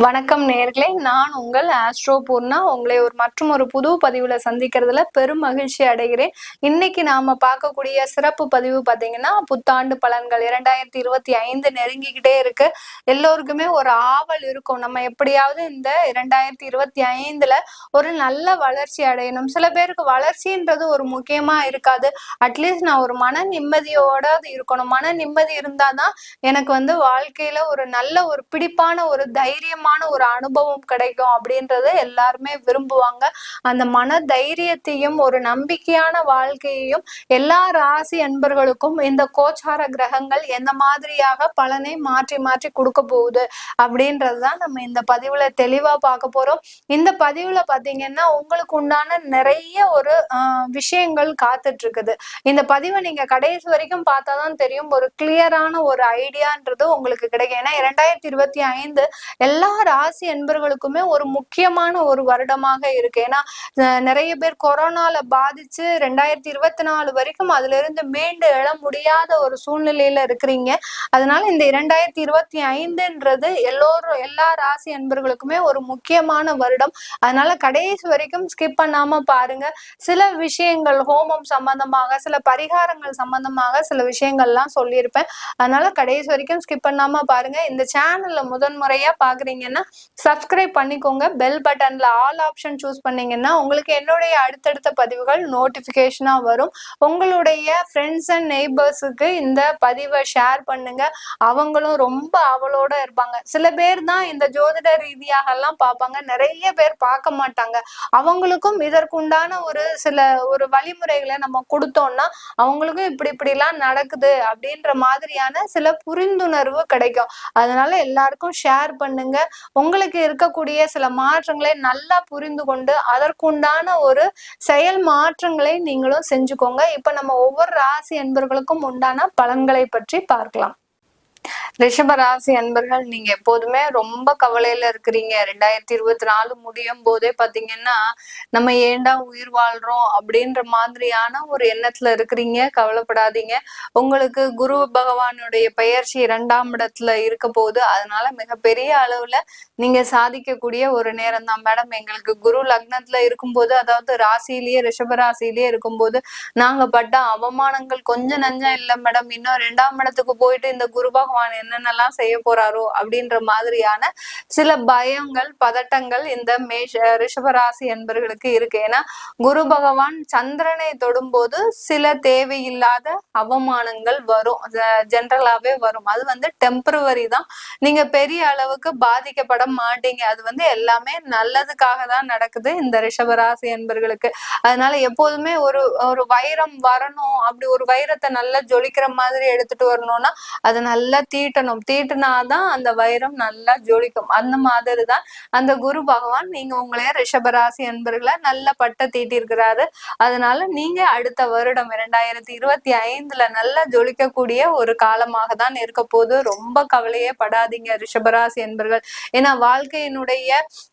வணக்கம் நேர்களே. நான் உங்கள் ஆஸ்ட்ரோ பூர்ணா. உங்களை ஒரு மற்றும் ஒரு புது பதிவுல சந்திக்கிறதுல பெரும் மகிழ்ச்சி அடைகிறேன். இன்னைக்கு நாம பார்க்கக்கூடிய சிறப்பு பதிவு பாத்தீங்கன்னா புத்தாண்டு பலன்கள் இரண்டாயிரத்தி இருபத்தி ஐந்து நெருங்கிக்கிட்டே இருக்கு. எல்லோருக்குமே ஒரு ஆவல் இருக்கும். நம்ம எப்படியாவது இந்த இரண்டாயிரத்தி இருபத்தி ஐந்துல ஒரு நல்ல வளர்ச்சி அடையணும். சில பேருக்கு வளர்ச்சின்றது ஒரு முக்கியமா இருக்காது. அட்லீஸ்ட் நான் ஒரு மன நிம்மதியோட இருக்கணும். மன நிம்மதி இருந்தாதான் எனக்கு வந்து வாழ்க்கையில ஒரு நல்ல ஒரு பிடிப்பான ஒரு தைரியமான ஒரு அனுபவம் கிடைக்கும் அப்படின்றத எல்லாருமே விரும்புவாங்க. அந்த மன தைரியத்தையும் ஒரு நம்பிக்கையான வாழ்க்கையையும் எல்லா ராசி அன்பர்களுக்கும் இந்த கோச்சார கிரகங்கள் எந்த மாதிரியாக பலனை மாற்றி மாற்றி கொடுக்க போகுது அப்படின்றதுதான் நம்ம இந்த பதிவுல தெளிவா பார்க்க போறோம். இந்த பதிவுல பாத்தீங்கன்னா உங்களுக்கு உண்டான நிறைய ஒரு விஷயங்கள் காத்துட்டு இருக்குது இந்த பதிவை நீங்க கடைசி வரைக்கும் பார்த்தாதான் தெரியும். ஒரு கிளியரான ஒரு ஐடியான்றது உங்களுக்கு கிடைக்கும். ஏன்னா இரண்டாயிரத்தி இருபத்தி ஐந்து எல்லா ராசி அன்பர்களுக்குமே ஒரு முக்கியமான ஒரு வருடமாக இருக்கு. ஏன்னா நிறைய பேர் கொரோனால பாதிச்சு ரெண்டாயிரத்தி இருபத்தி நாலு வரைக்கும் அதுல இருந்து மீண்டு எழ முடியாத ஒரு சூழ்நிலையில இருக்கிறீங்க. அதனால இந்த இரண்டாயிரத்தி இருபத்தி ஐந்துன்றது எல்லோரும் எல்லா ராசி அன்பர்களுக்குமே ஒரு முக்கியமான வருடம். அதனால கடைசி வரைக்கும் ஸ்கிப் பண்ணாம பாருங்க. சில விஷயங்கள் ஹோமம் சம்பந்தமாக சில பரிகாரங்கள் சம்பந்தமாக சில விஷயங்கள்லாம் சொல்லியிருப்பேன். அதனால கடைசி வரைக்கும் ஸ்கிப் பண்ணாம பாருங்க. இந்த சேனல்ல முதன்முறையா பண்ணீங்கன்னா சப்ஸ்கிரைப் பண்ணிக்கோங்க. பெல் பட்டன்ல ஆல் ஆப்ஷன் சூஸ் பண்ணீங்கன்னா உங்களுக்கு என்னுடைய அடுத்தடுத்த பதிவுகள் நோட்டிபிகேஷனா வரும். உங்களுடைய ஃப்ரெண்ட்ஸ் அண்ட் நெய்பர்ஸுக்கு இந்த பதிவை ஷேர் பண்ணுங்க. அவங்களும் ரொம்ப அவளோட இருப்பாங்க. சில பேர் தான் இந்த ஜோதிட ரீதியாக எல்லாம் பார்ப்பாங்க. நிறைய பேர் பார்க்க மாட்டாங்க. அவங்களுக்கும் இதற்குண்டான ஒரு சில ஒரு வழிமுறைகளை நம்ம கொடுத்தோம்னா அவங்களுக்கும் இப்படி இப்படி எல்லாம் நடக்குது அப்படின்ற மாதிரியான சில புரிந்துணர்வு கிடைக்கும். அதனால எல்லாருக்கும் ஷேர் பண்ணுங்க. உங்களுக்கு இருக்கக்கூடிய சில மாற்றங்களை நல்லா புரிந்து கொண்டு அதற்குண்டான ஒரு செயல் மாற்றங்களை நீங்களும் செஞ்சுக்கோங்க. இப்ப நம்ம ஒவ்வொரு ராசி என்பர்களுக்கும் உண்டான பலன்களை பற்றி பார்க்கலாம். ரிஷபராசி அன்பர்கள் நீங்க எப்போதுமே ரொம்ப கவலையில இருக்கிறீங்க. ரெண்டாயிரத்தி இருபத்தி நாலு முடியும் போதே பாத்தீங்கன்னா நம்ம ஏண்டா உயிர் வாழ்றோம் அப்படின்ற மாதிரியான ஒரு எண்ணத்துல இருக்கிறீங்க. கவலைப்படாதீங்க. உங்களுக்கு குரு பகவானுடைய பெயர்ச்சி இரண்டாம் இடத்துல இருக்க போகுது. அதனால மிகப்பெரிய அளவுல நீங்க சாதிக்கக்கூடிய ஒரு நேரம் தான் மேடம் எங்களுக்கு குரு லக்னத்துல இருக்கும்போது அதாவது ராசியிலேயே ரிஷபராசிலேயே இருக்கும்போது நாங்க பட்ட அவமானங்கள் கொஞ்சம் நஞ்சம் இல்ல மேடம். இன்னும் ரெண்டாம் இடத்துக்கு போயிட்டு இந்த குரு பகவான் என்னென்னலாம் செய்ய போறாரோ அப்படின்ற மாதிரியான சில பயங்கள் பதட்டங்கள் இந்த மேஷ ரிஷபராசி என்பர்களுக்கு இருக்கு. ஏன்னா குரு பகவான் சந்திரனை தொடும்போது சில தேவையில்லாத அவமானங்கள் வரும். ஜென்ரலாவே வரும். அது வந்து டெம்பரவரி தான். நீங்க பெரிய அளவுக்கு பாதிக்கப்பட மாட்டீங்க. அது வந்து எல்லாமே நல்லதுக்காக தான் நடக்குது இந்த ரிஷபராசி என்பர்களுக்கு. அதனால எப்போதுமே ஒரு ஒரு வைரம் வரணும். அப்படி ஒரு வைரத்தை நல்லா ஜொலிக்கிற மாதிரி எடுத்துட்டு வரணும்னா அதை நல்லா தீட்டணும். தீட்டுனாதான் அந்த வைரம் நல்லா ஜொலிக்கும். அந்த மாதிரி தான் அந்த குரு பகவான் நீங்க உங்களே ரிஷபராசி என்பர்களை நல்ல பட்ட தீட்டியிருக்கிறாரு அதனால நீங்க அடுத்த வருடம் இரண்டாயிரத்தி இருபத்தி ஐந்துல நல்லா ஜொலிக்கக்கூடிய ஒரு காலமாக தான் இருக்க போது ரொம்ப கவலையே படாதீங்க ரிஷபராசி என்பர்கள் ஏன்னா வாழ்க்கையினுடைய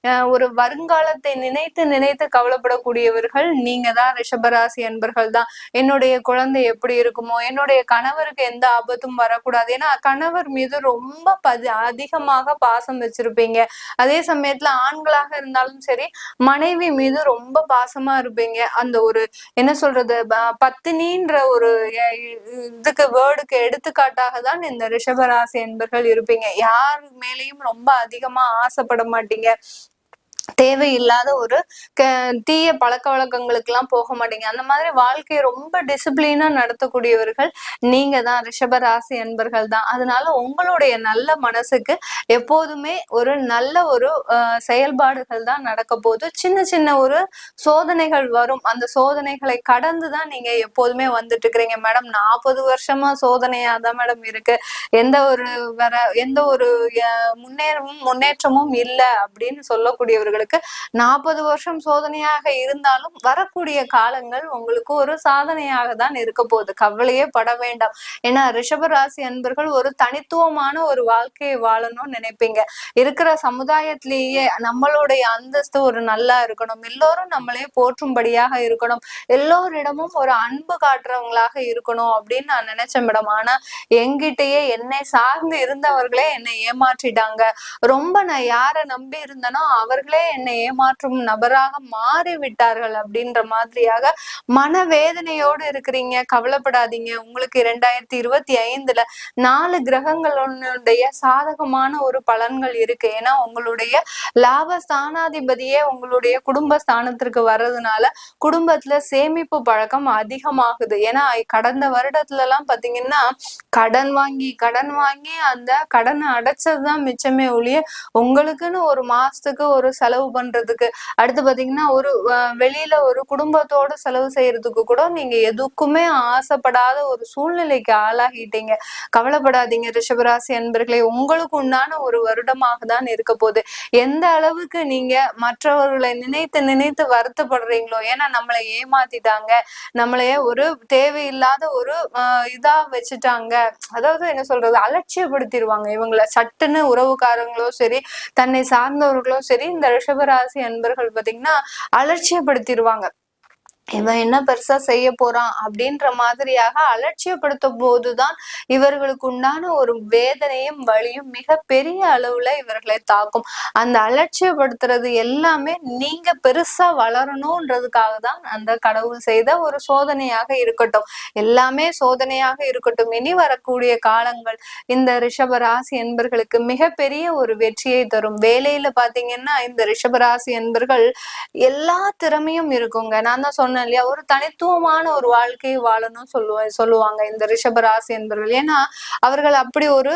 அஹ், ஒரு வருங்காலத்தை நினைத்து நினைத்து கவலைப்படக்கூடியவர்கள் நீங்க தான் ரிஷபராசி என்பர்கள் தான் என்னுடைய குழந்தை எப்படி இருக்குமோ என்னுடைய கணவருக்கு எந்த ஆபத்தும் வரக்கூடாது. ஏன்னா கணவர் மீது ரொம்ப பதி அதிகமாக பாசம் வச்சிருப்பீங்க. அதே சமயத்துல ஆண்களாக இருந்தாலும் சரி மனைவி மீது ரொம்ப பாசமா இருப்பீங்க. அந்த ஒரு என்ன சொல்றது பத்தினின்ற ஒரு இதுக்கு வேர்டுக்கு எடுத்துக்காட்டாக தான் இந்த ரிஷபராசி என்பர்கள் இருப்பீங்க. யார் மேலேயும் ரொம்ப அதிகமா ஆசைப்பட மாட்டீங்க. தேவையில்லாத ஒரு க- தீய பழக்க வழக்கங்களுக்கு எல்லாம் போக மாட்டீங்க. அந்த மாதிரி வாழ்க்கையை ரொம்ப டிசிப்ளினா நடத்தக்கூடியவர்கள் நீங்க தான். ரிஷப ராசி என்பர்கள் தான். அதனால உங்களுடைய நல்ல மனசுக்கு எப்போதுமே ஒரு நல்ல ஒரு அஹ், செயல்பாடுகள் தான் நடக்க போகுது. சின்ன சின்ன ஒரு சோதனைகள் வரும். அந்த சோதனைகளை கடந்து தான் நீங்க எப்போதுமே வந்துட்டு இருக்கிறீங்க. மேடம் நாற்பது வருஷமா சோதனையா தான் மேடம் இருக்கு. எந்த ஒரு வர எந்த ஒரு முன்னேறமும் முன்னேற்றமும் இல்லை அப்படின்னு சொல்லக்கூடியவர்கள் அவர்களுக்கு நாற்பது வருஷம் சோதனையாக இருந்தாலும் வரக்கூடிய காலங்கள் உங்களுக்கு ஒரு சாதனையாக தான் இருக்க போகுது. கவலையே பட வேண்டாம். ஏன்னா ரிஷபராசி அன்பர்கள் ஒரு தனித்துவமான ஒரு வாழ்க்கையை வாழணும்னு நினைப்பீங்க. இருக்கிற சமுதாயத்திலேயே நம்மளுடைய அந்தஸ்து ஒரு நல்லா இருக்கணும். எல்லோரும் நம்மளே போற்றும்படியாக இருக்கணும். எல்லோரிடமும் ஒரு அன்பு காட்டுறவங்களாக இருக்கணும் அப்படின்னு நான் நினைச்சேன் மேடம். ஆனா எங்கிட்டயே என்னை சார்ந்து இருந்தவர்களே என்னை ஏமாற்றிட்டாங்க. ரொம்ப நான் யாரை நம்பி இருந்தேனோ அவர்களே என்னை ஏமாற்றும் நபராக மாறிவிட்டார்கள் அப்படின்ற மாதிரியாக மனவேதனையோடு இருக்கிறீங்க. கவலைப்படாதீங்க. உங்களுக்கு இரண்டாயிரத்தி இருபத்தி ஐந்துல நாலு கிரகங்களுடைய சாதகமான ஒரு பலன்கள் இருக்கு. ஏன்னா உங்களுடைய லாப ஸ்தானாதிபதியே உங்களுடைய குடும்ப ஸ்தானத்திற்கு வர்றதுனால குடும்பத்துல சேமிப்பு பழக்கம் அதிகமாகுது. ஏன்னா கடந்த வருடத்துல எல்லாம் பாத்தீங்கன்னா கடன் வாங்கி கடன் வாங்கி அந்த கடனை அடைச்சதுதான் மிச்சமே ஒழிய உங்களுக்குன்னு ஒரு மாசத்துக்கு ஒரு செலவு செலவு பண்றதுக்கு. அடுத்து பாத்தீங்கன்னா ஒரு வெளியில ஒரு குடும்பத்தோட செலவு செய்யறதுக்கு கூட நீங்க எதுக்குமே ஆசைப்படாத ஒரு சூழ்நிலைக்கு ஆளாகிட்டீங்க. கவலைப்படாதீங்க ரிஷபராசி அன்பர்களே. உங்களுக்கு உண்டான ஒரு வருடமாக தான் இருக்க போகுது. எந்த அளவுக்கு நீங்க மற்றவர்களை நினைத்து நினைத்து வருத்தப்படுறீங்களோ ஏன்னா நம்மளை ஏமாத்திட்டாங்க. நம்மளைய ஒரு தேவையில்லாத ஒரு இதா வச்சுட்டாங்க. அதாவது என்ன சொல்றது? அலட்சியப்படுத்திடுவாங்க இவங்களை. சட்டுன்னு உறவுக்காரங்களோ சரி தன்னை சார்ந்தவர்களோ சரி இந்த ரிஷபராசி அன்பர்கள் பாத்தீங்கன்னா அலட்சியப்படுத்திடுவாங்க இவன் என்ன பெருசா செய்ய போறான் அப்படின்ற மாதிரியாக அலட்சியப்படுத்தும் போதுதான் இவர்களுக்கு உண்டான ஒரு வேதனையும் வழியும் மிக பெரிய அளவுல இவர்களை தாக்கும். அந்த அலட்சியப்படுத்துறது எல்லாமே நீங்க பெருசா வளரணும்ன்றதுக்காக தான் அந்த கடவுள் செய்த ஒரு சோதனையாக இருக்கட்டும். எல்லாமே சோதனையாக இருக்கட்டும். இனி வரக்கூடிய காலங்கள் இந்த ரிஷபராசி என்பர்களுக்கு மிகப்பெரிய ஒரு வெற்றியை தரும். வேலையில பாத்தீங்கன்னா இந்த ரிஷபராசி என்பர்கள் எல்லா திறமையும் இருக்குங்க. நான் தான் சொன்ன சொன்னேன் இல்லையா? ஒரு தனித்துவமான ஒரு வாழ்க்கையை வாழணும் சொல்லுவேன் சொல்லுவாங்க இந்த ரிஷபராசி என்பவர்கள் ஏன்னா அவர்கள் அப்படி ஒரு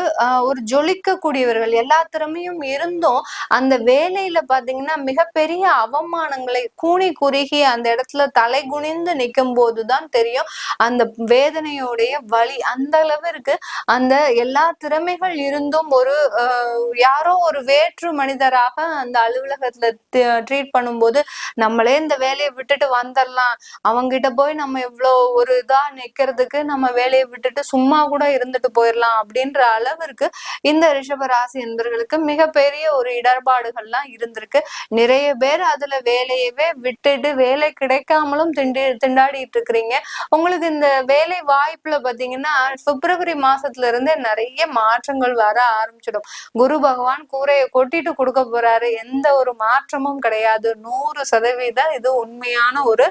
ஒரு ஜொலிக்கக்கூடியவர்கள். எல்லா திறமையும் இருந்தும் அந்த வேலையில பாத்தீங்கன்னா மிகப்பெரிய அவமானங்களை கூணி குறுகி அந்த இடத்துல தலை குனிந்து நிற்கும் போதுதான் தெரியும். அந்த வேதனையோடைய வழி அந்த அளவிற்கு அந்த எல்லா திறமைகள் இருந்தும் ஒரு யாரோ ஒரு வேற்று மனிதராக அந்த அலுவலகத்துல ட்ரீட் பண்ணும்போது நம்மளே இந்த வேலையை விட்டுட்டு வந்துடலாம் அவங்கிட்ட போய் நம்ம இவ்வளோ ஒரு இதா நிக்கிறதுக்கு நம்ம வேலையை விட்டுட்டு சும்மா கூட இருந்துட்டு போயிடலாம் அப்படின்ற அளவிற்கு இந்த ரிஷப ராசி என்பர்களுக்கு மிகப்பெரிய ஒரு இடர்பாடுகள்லாம் இருந்திருக்கு. நிறைய பேர் அதுல வேலையவே விட்டுட்டு வேலை கிடைக்காமலும் திண்டி திண்டாடிட்டு இருக்கிறீங்க. உங்களுக்கு இந்த வேலை வாய்ப்புல பாத்தீங்கன்னா பிப்ரவரி மாசத்துல இருந்தே நிறைய மாற்றங்கள் வர ஆரம்பிச்சிடும். குரு பகவான் கூரையை கொட்டிட்டு கொடுக்க போறாரு. எந்த ஒரு மாற்றமும் கிடையாது. நூறு சதவீதம் இது உண்மையான ஒரு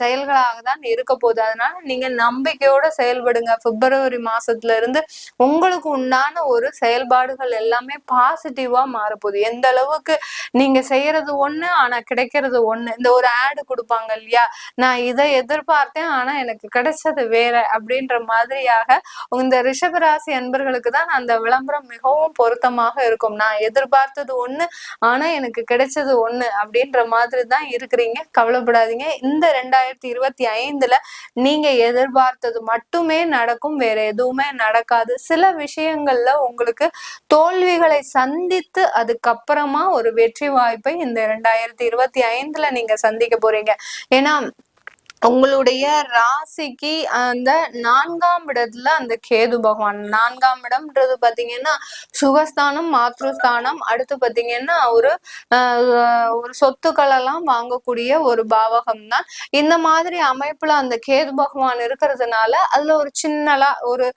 செயல்களாக தான் இருக்க போகுது. அதனால நீங்க நம்பிக்கையோட செயல்படுங்க. பிப்ரவரி மாசத்துல இருந்து உங்களுக்கு உண்டான ஒரு செயல்பாடுகள் எல்லாமே பாசிட்டிவா மாறப்போகுது. எந்த அளவுக்கு நீங்க செய்யறது ஒண்ணு ஆனா கிடைக்கிறது ஒண்ணு. இந்த ஒரு ஆடு கொடுப்பாங்க இல்லையா? நான் இதை எதிர்பார்த்தேன் ஆனா எனக்கு கிடைச்சது வேற அப்படின்ற மாதிரியாக இந்த ரிஷபராசி அன்பர்களுக்கு தான் அந்த விளம்பரம் மிகவும் பொருத்தமாக இருக்கும். நான் எதிர்பார்த்தது ஒண்ணு ஆனா எனக்கு கிடைச்சது ஒண்ணு அப்படின்ற மாதிரி தான் இருக்கிறீங்க. கவலைப்படாதீங்க. இந்த ரெண்டாயிரத்தி இருபத்தி ஐந்துல நீங்க எதிர்பார்த்தது மட்டுமே நடக்கும் வேற எதுவுமே நடக்காது. சில விஷயங்கள்ல உங்களுக்கு தோல்விகளை சந்தித்து அதுக்கப்புறமா ஒரு வெற்றி வாய்ப்பை இந்த ரெண்டாயிரத்தி இருபத்தி ஐந்துல நீங்க சந்திக்க போறீங்க. ஏன்னா உங்களுடைய ராசிக்கு அந்த நான்காம் இடத்துல அந்த கேது பகவான் நான்காம் இடம்ன்றது பாத்தீங்கன்னா சுகஸ்தானம் மாத்ருஸ்தானம் அடுத்து பாத்தீங்கன்னா ஒரு ஒரு சொத்துக்கள் எல்லாம் வாங்கக்கூடிய ஒரு பாவகம் தான் இந்த மாதிரி அமைப்புல அந்த கேது பகவான் இருக்கிறதுனால அதுல ஒரு சின்னலா ஒரு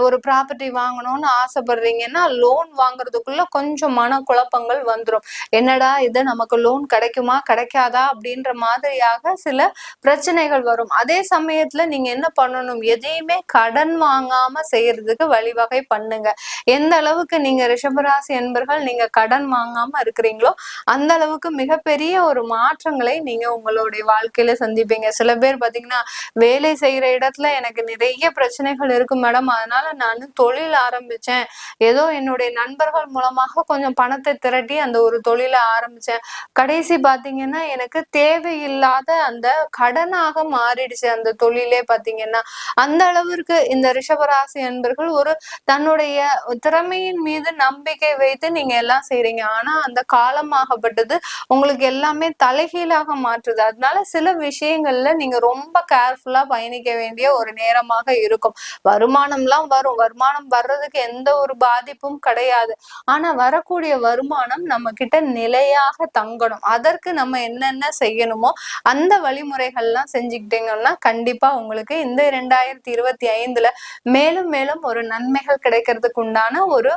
ஒரு ப்ராப்பர்ட்டி வாங்கணும்னு ஆசைப்படுறீங்கன்னா லோன் வாங்குறதுக்குள்ள கொஞ்சம் மன குழப்பங்கள் வந்துடும் என்னடா இது நமக்கு லோன் கிடைக்குமா கிடைக்காதா அப்படின்ற மாதிரியாக சில பிரச்சனைகள் பிரச்சனைகள் வரும். அதே சமயத்துல நீங்க என்ன பண்ணணும்? எதையுமே கடன் வாங்காம செய்யறதுக்கு வழிவகை பண்ணுங்க. எந்த அளவுக்கு நீங்க ரிஷபராசி என்பர்கள் நீங்க கடன் வாங்காம இருக்கிறீங்களோ அந்த அளவுக்கு மிகப்பெரிய ஒரு மாற்றங்களை நீங்க உங்களுடைய வாழ்க்கையில சந்திப்பீங்க. சில பேர் பாத்தீங்கன்னா வேலை செய்யற இடத்துல எனக்கு நிறைய பிரச்சனைகள் இருக்கு மேடம். அதனால நான் தொழில் ஆரம்பிச்சேன். ஏதோ என்னுடைய நண்பர்கள் மூலமாக கொஞ்சம் பணத்தை திரட்டி அந்த ஒரு தொழிலை ஆரம்பிச்சேன். கடைசி பாத்தீங்கன்னா எனக்கு தேவையில்லாத அந்த கடனாக தொழிலாக மாறிடுச்சு. அந்த தொழிலே பாத்தீங்கன்னா அந்த அளவிற்கு இந்த ரிஷபராசி என்பர்கள் ஒரு தன்னுடைய திறமையின் மீது நம்பிக்கை வைத்து நீங்க எல்லாம் செய்றீங்க. ஆனா அந்த காலமாகப்பட்டது உங்களுக்கு எல்லாமே தலைகீழாக மாற்றுது. அதனால சில விஷயங்கள்ல நீங்க ரொம்ப கேர்ஃபுல்லா பயணிக்க வேண்டிய ஒரு நேரமாக இருக்கும். வருமானம்லாம் வரும். வருமானம் வர்றதுக்கு எந்த ஒரு பாதிப்பும் கிடையாது. ஆனா வரக்கூடிய வருமானம் நம்ம கிட்ட நிலையாக தங்கணும். அதற்கு நம்ம என்னென்ன செய்யணுமோ அந்த வழிமுறைகள்லாம் தெரிஞ்சுக்கிட்டீங்கன்னா கண்டிப்பா உங்களுக்கு இந்த ரெண்டாயிரத்தி இருபத்தி ஐந்துல மேலும் மேலும் ஒரு நன்மைகள் கிடைக்கிறதுக்கு உண்டான ஒரு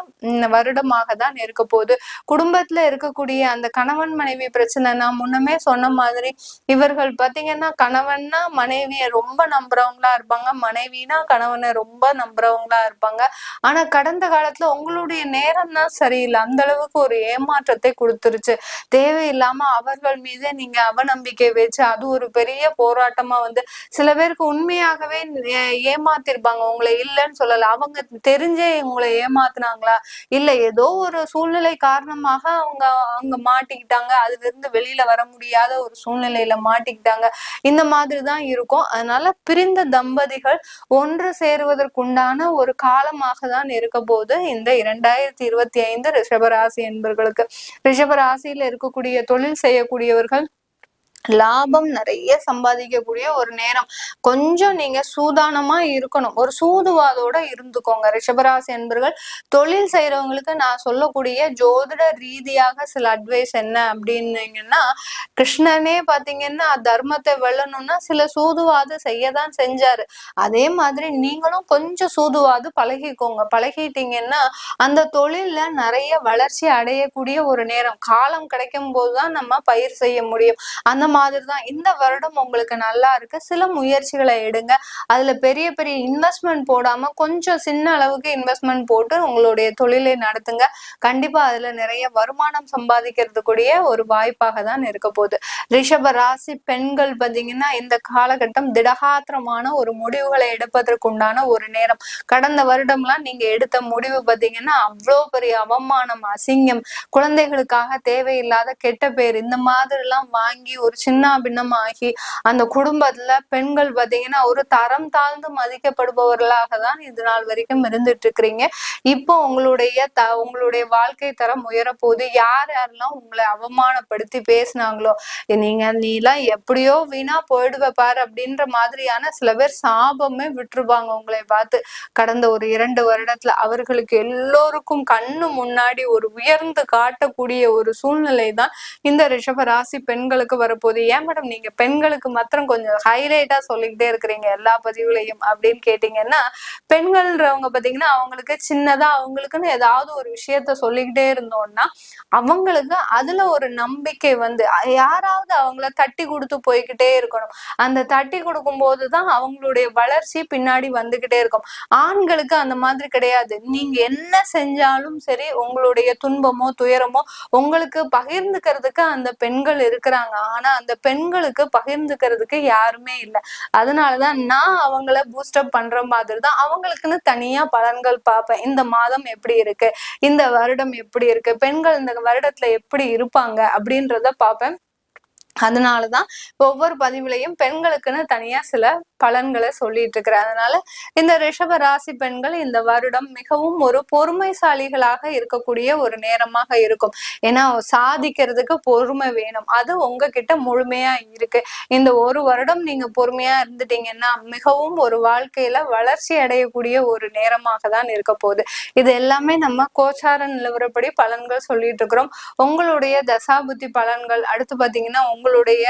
வருடமாக தான் இருக்க போகுது. குடும்பத்துல இருக்கக்கூடிய அந்த கணவன் மனைவி பிரச்சனை நான் முன்னமே சொன்ன மாதிரி இவர்கள் பாத்தீங்கன்னா கணவன்னா மனைவிய ரொம்ப நம்புறவங்களா இருப்பாங்க மனைவினா கணவனை ரொம்ப நம்புறவங்களா இருப்பாங்க. ஆனா கடந்த காலத்துல உங்களுடைய நேரம் தான் சரியில்லை. அந்த அளவுக்கு ஒரு ஏமாற்றத்தை கொடுத்துருச்சு. தேவையில்லாம அவர்கள் மீதே நீங்க அவநம்பிக்கை வச்சு அது ஒரு பெரிய போராட்டம் வந்து சில பேருக்கு உண்மையாகவே ஏமாத்திருப்பாங்க. உங்களை இல்லைன்னு சொல்லல. அவங்க தெரிஞ்சே உங்களை ஏமாத்தினாங்களா? இல்ல ஏதோ ஒரு சூழ்நிலை காரணமாக அவங்க அவங்க மாட்டிக்கிட்டாங்க. அதுல இருந்து வெளியில வர முடியாத ஒரு சூழ்நிலையில மாட்டிக்கிட்டாங்க. இந்த மாதிரிதான் இருக்கும். அதனால பிரிந்த தம்பதிகள் ஒன்று சேருவதற்குண்டான ஒரு காலமாக தான் இருக்க போது இந்த இரண்டாயிரத்தி இருபத்தி ஐந்து ரிஷபராசி என்பர்களுக்கு. ரிஷபராசியில இருக்கக்கூடிய தொழில் செய்யக்கூடியவர்கள் லாபம் நிறைய சம்பாதிக்கக்கூடிய ஒரு நேரம். கொஞ்சம் நீங்க சூதானமா இருக்கணும். ஒரு சூதுவாதோட இருந்துக்கோங்க. ரிஷபராசி என்பர்கள் தொழில் செய்யறவங்களுக்கு நான் சொல்லக்கூடிய ஜோதிட ரீதியாக சில அட்வைஸ் என்ன அப்படின்னீங்கன்னா கிருஷ்ணனே பாத்தீங்கன்னா தர்மத்தை வெல்லணும்னா சில சூதுவாது செய்யதான் செஞ்சாரு. அதே மாதிரி நீங்களும் கொஞ்சம் சூதுவாது பழகிக்கோங்க. பழகிட்டீங்கன்னா அந்த தொழில்ல நிறைய வளர்ச்சி அடையக்கூடிய ஒரு நேரம். காலம் கிடைக்கும் போதுதான் நம்ம பயிர் செய்ய முடியும். அந்த மாதிரி தான் இந்த வருடம் உங்களுக்கு நல்லா இருக்கு. சில முயற்சிகளை எடுங்க. அதுல பெரிய பெரிய இன்வெஸ்ட்மெண்ட் போடாம கொஞ்சம் சின்ன அளவுக்கு இன்வெஸ்ட்மெண்ட் போட்டு உங்களுடைய தொழிலை நடத்துங்க. கண்டிப்பா அதுல நிறைய வருமானம் சம்பாதிக்கிறதுக்குரிய ஒரு வாய்ப்பாக தான் இருக்க போகுது. ரிஷப ராசி பெண்கள் பார்த்தீங்கன்னா இந்த காலகட்டம் திடகாத்திரமான ஒரு முடிவுகளை எடுப்பதற்குண்டான ஒரு நேரம். கடந்த வருடம்லாம் நீங்க எடுத்த முடிவு பார்த்தீங்கன்னா அவ்வளோ பெரிய அவமானம் அசிங்கம் குழந்தைகளுக்காக தேவையில்லாத கெட்ட பேர் இந்த மாதிரி எல்லாம் வாங்கி ஒரு சின்ன பின்னமாகி அந்த குடும்பத்துல பெண்கள் பாத்தீங்கன்னா ஒரு தரம் தாழ்ந்து மதிக்கப்படுபவர்களாக தான் இது நாள் வரைக்கும் இருந்துட்டு இருக்கிறீங்க இப்போ உங்களுடைய த உங்களுடைய வாழ்க்கை தரம் உயரப்போகுது. யார் யாரெல்லாம் உங்களை அவமானப்படுத்தி பேசினாங்களோ நீங்க நீ எல்லாம் எப்படியோ வீணா போயிடுவ பாரு அப்படின்ற மாதிரியான சில பேர் சாபமே விட்டுருவாங்க உங்களை பார்த்து. கடந்த ஒரு இரண்டு வருடத்துல அவர்களுக்கு எல்லோருக்கும் கண்ணு முன்னாடி ஒரு உயர்ந்து காட்டக்கூடிய ஒரு சூழ்நிலை தான் இந்த ரிஷப ராசி பெண்களுக்கு வரப்போகுது. போது ஏன் மேடம் நீங்க பெண்களுக்கு மாத்திரம் கொஞ்சம் ஹைலைட்டா சொல்லிக்கிட்டே இருக்கிறீங்க எல்லா பதிவுலையும் அப்படின்னு கேட்டீங்கன்னா பெண்கள்ன்றவங்க பாத்தீங்கன்னா அவங்களுக்கு சின்னதா அவங்களுக்குன்னு ஏதாவது ஒரு விஷயத்த சொல்லிக்கிட்டே இருந்தோம்னா அவங்களுக்கு அதுல ஒரு நம்பிக்கை வந்து யாராவது அவங்கள தட்டி கொடுத்து போய்கிட்டே இருக்கணும். அந்த தட்டி கொடுக்கும் போதுதான் அவங்களுடைய வளர்ச்சி பின்னாடி வந்துகிட்டே இருக்கும். ஆண்களுக்கு அந்த மாதிரி கிடையாது. நீங்க என்ன செஞ்சாலும் சரி உங்களுடைய துன்பமோ துயரமோ உங்களுக்கு பகிர்ந்துக்கிறதுக்கு அந்த பெண்கள் இருக்கிறாங்க. ஆனா அந்த பெண்களுக்கு பகிர்ந்துக்கிறதுக்கு யாருமே இல்லை. அதனாலதான் நான் அவங்கள பூஸ்டப் பண்ற மாதிரி தான் அவங்களுக்குன்னு தனியா பலன்கள் பார்ப்பேன். இந்த மாதம் எப்படி இருக்கு? இந்த வருடம் எப்படி இருக்கு? பெண்கள் இந்த வருடத்துல எப்படி இருப்பாங்க? அப்படின்றத பார்ப்பேன். அதனாலதான் ஒவ்வொரு பதிவுலையும் பெண்களுக்குன்னு தனியா சில பலன்களை சொல்லிட்டு இருக்கிறேன் அதனால இந்த ரிஷப ராசி பெண்கள் இந்த வருடம் மிகவும் ஒரு பொறுமைசாலிகளாக இருக்கக்கூடிய ஒரு நேரமாக இருக்கும். ஏன்னா சாதிக்கிறதுக்கு பொறுமை வேணும். அது உங்ககிட்ட முழுமையா இருக்கு. இந்த ஒரு வருடம் நீங்க பொறுமையா இருந்துட்டீங்கன்னா மிகவும் ஒரு வாழ்க்கையில வளர்ச்சி அடையக்கூடிய ஒரு நேரமாக தான் இருக்க போகுது. இது எல்லாமே நம்ம கோச்சார நிலவரப்படி பலன்கள் சொல்லிட்டு இருக்கிறோம் உங்களுடைய தசாபுத்தி பலன்கள் அடுத்து பாத்தீங்கன்னா உங்களுடைய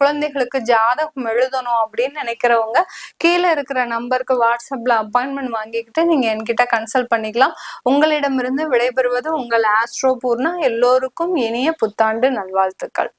குழந்தைகளுக்கு ஜாதகம் எழுதணும் அப்படின்னு நினைக்கிறவங்க கீழே இருக்கிற நம்பருக்கு வாட்ஸ்அப்ல அப்பாயின்மெண்ட் வாங்கிக்கிட்டு நீங்க என்கிட்ட கன்சல்ட் பண்ணிக்கலாம். உங்களிடமிருந்து விடைபெறுவது உங்கள் ஆஸ்ட்ரோ பூர்ணா எல்லோருக்கும் இனிய புத்தாண்டு நல்வாழ்த்துக்கள்.